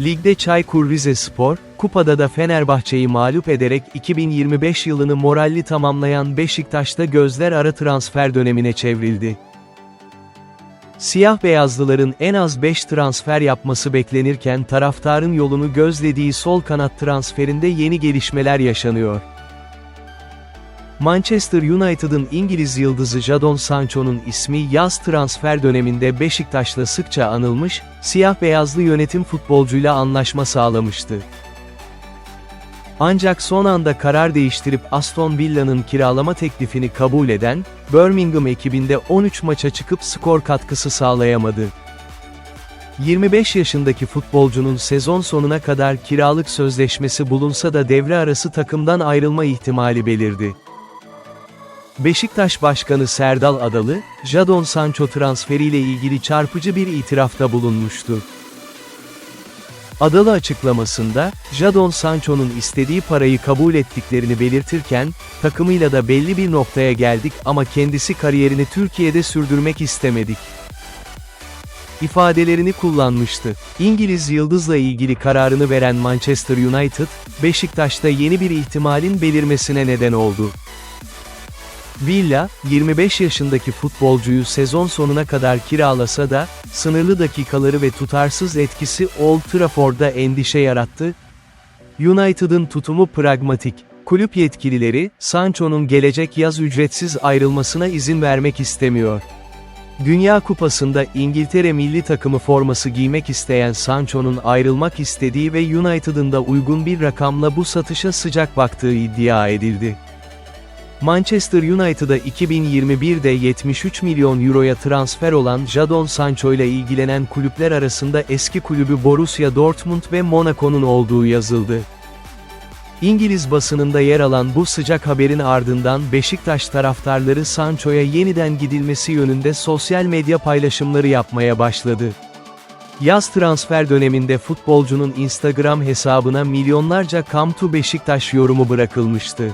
Ligde Çaykur Rizespor, kupada da Fenerbahçe'yi mağlup ederek 2025 yılını moralli tamamlayan Beşiktaş'ta gözler ara transfer dönemine çevrildi. Siyah beyazlıların en az 5 transfer yapması beklenirken taraftarın yolunu gözlediği sol kanat transferinde yeni gelişmeler yaşanıyor. Manchester United'ın İngiliz yıldızı Jadon Sancho'nun ismi yaz transfer döneminde Beşiktaş'la sıkça anılmış, siyah beyazlı yönetim futbolcuyla anlaşma sağlamıştı. Ancak son anda karar değiştirip Aston Villa'nın kiralama teklifini kabul eden, Birmingham ekibinde 13 maça çıkıp skor katkısı sağlayamadı. 25 yaşındaki futbolcunun sezon sonuna kadar kiralık sözleşmesi bulunsa da devre arası takımdan ayrılma ihtimali belirdi. Beşiktaş Başkanı Serdal Adalı, Jadon Sancho transferiyle ilgili çarpıcı bir itirafta bulunmuştu. Adalı açıklamasında, Jadon Sancho'nun istediği parayı kabul ettiklerini belirtirken, takımıyla da belli bir noktaya geldik ama kendisi kariyerini Türkiye'de sürdürmek istemedik. ifadelerini kullanmıştı. İngiliz yıldızla ilgili kararını veren Manchester United, Beşiktaş'ta yeni bir ihtimalin belirmesine neden oldu. Villa, 25 yaşındaki futbolcuyu sezon sonuna kadar kiralasa da, sınırlı dakikaları ve tutarsız etkisi Old Trafford'da endişe yarattı. United'ın tutumu pragmatik. Kulüp yetkilileri, Sancho'nun gelecek yaz ücretsiz ayrılmasına izin vermek istemiyor. Dünya Kupası'nda İngiltere milli takımı forması giymek isteyen Sancho'nun ayrılmak istediği ve United'ın da uygun bir rakamla bu satışa sıcak baktığı iddia edildi. Manchester United'a 2021'de 73 milyon euroya transfer olan Jadon Sancho ile ilgilenen kulüpler arasında eski kulübü Borussia Dortmund ve Monaco'nun olduğu yazıldı. İngiliz basınında yer alan bu sıcak haberin ardından Beşiktaş taraftarları Sancho'ya yeniden gidilmesi yönünde sosyal medya paylaşımları yapmaya başladı. Yaz transfer döneminde futbolcunun Instagram hesabına milyonlarca Come to Beşiktaş yorumu bırakılmıştı.